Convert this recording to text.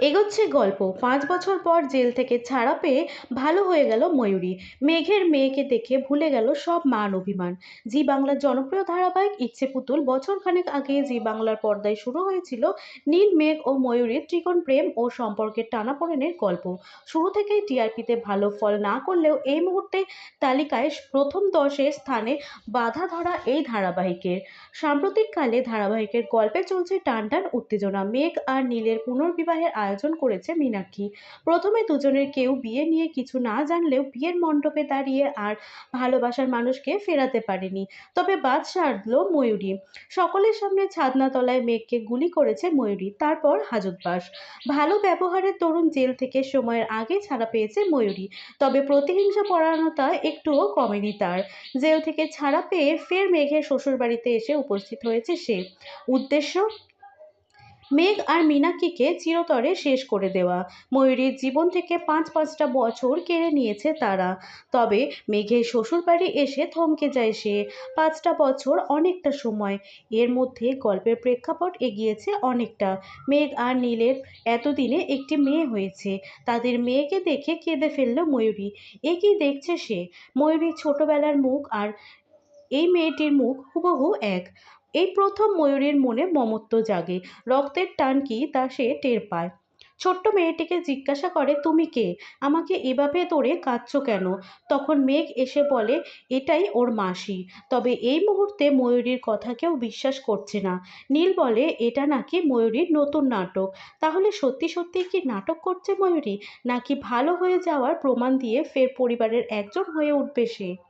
এগোচ্ছে গল্প। পাঁচ বছর পর জেল থেকে ছাড়া পেয়ে ভালো হয়ে গেল ময়ূরী। মেঘের মেয়েকে দেখে ভুলে গেল সব মান অভিমান। জি বাংলার জনপ্রিয় ধারাবাহিক ইচ্ছে পুতুল বছরখানেক আগে জি বাংলার পর্দায় শুরু হয়েছিল নীল, মেঘ ও ময়ূরীর ত্রিকোণ প্রেম ও সম্পর্কের টানাপোড়েনের গল্প। শুরু থেকেই টিআরপিতে ভালো ফল না করলেও এই মুহূর্তে তালিকায় প্রথম দশে স্থানে বাধা ধরা এই ধারাবাহিকের। সাম্প্রতিককালে ধারাবাহিকের গল্পে চলছে টান টান উত্তেজনা। মেঘ আর নীলের পুনর্বিবাহের আয়োজন করেছে মীনাক্ষী। প্রথমে দুজনের কেউ বিয়ে নিয়ে কিছু না জানলেও বিয়ের মণ্ডপে দাঁড়িয়ে আর ভালোবাসার মানুষকে ফেরাতে পারেনি। তবে বাদ সারল ময়ূরী। সকলের সামনে ছাদনাতলায় মেঘকে গুলি করেছে ময়ূরী। তারপর হাজতবাস ভালো ব্যবহারের তরুণ জেল থেকে সময়ের আগে ছাড়া পেয়েছে ময়ূরী। তবে প্রতিহিংসা পরায়ণতা একটুও কমেনি তার। জেল থেকে ছাড়া পেয়ে ফের মেঘের শ্বশুরবাড়িতে এসে উপস্থিত হয়েছে সে। উদ্দেশ্য? মেঘ আর মীনাক্ষীকে চিরতরে শেষ করে দেওয়া। ময়ূরীর জীবন থেকে পাঁচ পাঁচটা বছর কেড়ে নিয়েছে তারা। তবে মেঘের শ্বশুরবাড়ি এসে থমকে যায় সে। পাঁচটা বছর অনেকটা সময়। এর মধ্যে গল্পের প্রেক্ষাপট এগিয়েছে অনেকটা। মেঘ আর নীলের এতদিনে একটি মেয়ে হয়েছে। তাদের মেয়েকে দেখে কেঁদে ফেলল ময়ূরী। এ কি দেখছে সে? ময়ূরীর ছোটবেলার মুখ আর এই মেয়েটির মুখ হুবহু এক। এই প্রথম ময়ূরীর মনে মমত্ব জাগে। রক্তের টান কি তা সে টের পায়। ছোট্ট মেয়েটিকে জিজ্ঞাসা করে, তুমি কে? আমাকে এভাবে তোরে কাঁদছ কেন? তখন মেঘ এসে বলে, এটাই ওর মাসি। তবে এই মুহূর্তে ময়ূরীর কথা কেউ বিশ্বাস করছে না। নীল বলে, এটা নাকি ময়ূরীর নতুন নাটক। তাহলে সত্যি সত্যি কি নাটক করছে ময়ূরী? নাকি ভালো হয়ে যাওয়ার প্রমাণ দিয়ে ফের পরিবারের একজন হয়ে উঠবে সে?